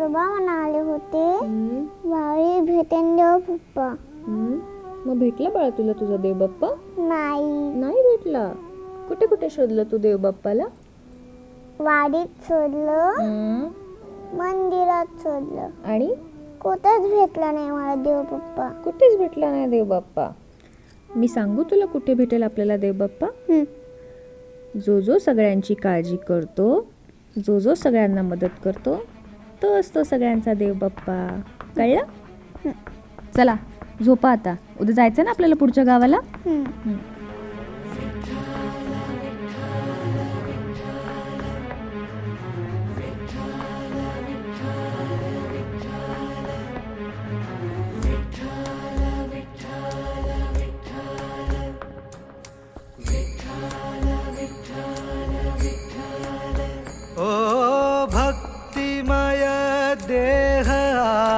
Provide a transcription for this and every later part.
आजोबा म्हणाले होते. हम्म, वावळी भेटेन देव पप्पा. हम्म. मग भेटला बाळा तुला तुझा देव बाप्पा? नाही. नाही भेटला. कुठे कुठे शोधलं तू देव बाप्पाला? वाडीत शोधलं. हम्म. मंदिरात शोधलं. आणि? कुठंच भेटला नाही मला देव पप्पा. कुठेच भेटला नाही देव बाप्पा. मी सांगू तुला कुठे भेटेल आपल्याला देव बाप्पा? हं. जो जो सगळ्यांची काळजी करतो जो जो सगळ्यांना मदत करतो तो असतो सगळ्यांचा देव बाप्पा कळलं चला झोपा आता. उद्या जायचं ना आपल्याला पुढच्या गावाला?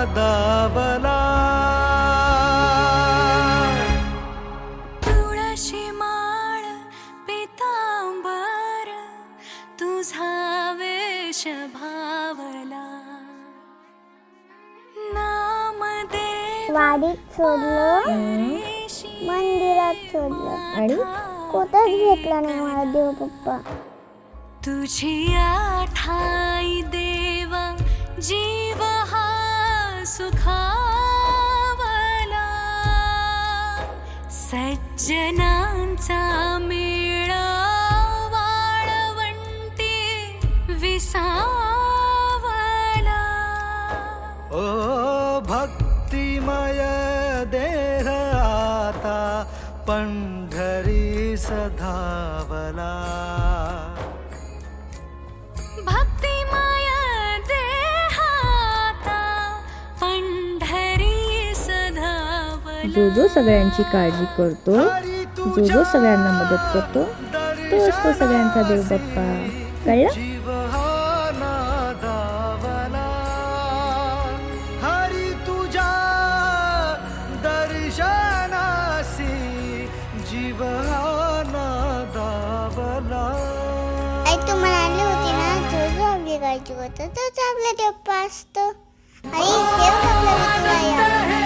नादावला तुळशी माळ पितांबर तुझा वेश भावला. नामदेव वाडीत शोधलं रेशी मंदिरात शोधलं आणि कुठंच भेटला नाही मला देव पप्पा तुझी आठाई देवा सज्जनांचा मेळ वाळवंटी विसावला. ओ भक्तिमय देह आता पंढरी सधावला जो जो सगळ्यांची काळजी करतो जो जो सगळ्यांना मदत करतो तो असतो सगळ्यांचा देव बाप्पा. कळलं? तू म्हणाली होती ना? जो जो आपली काळजी करतो तोच आपला देव असतो. आई देव रूप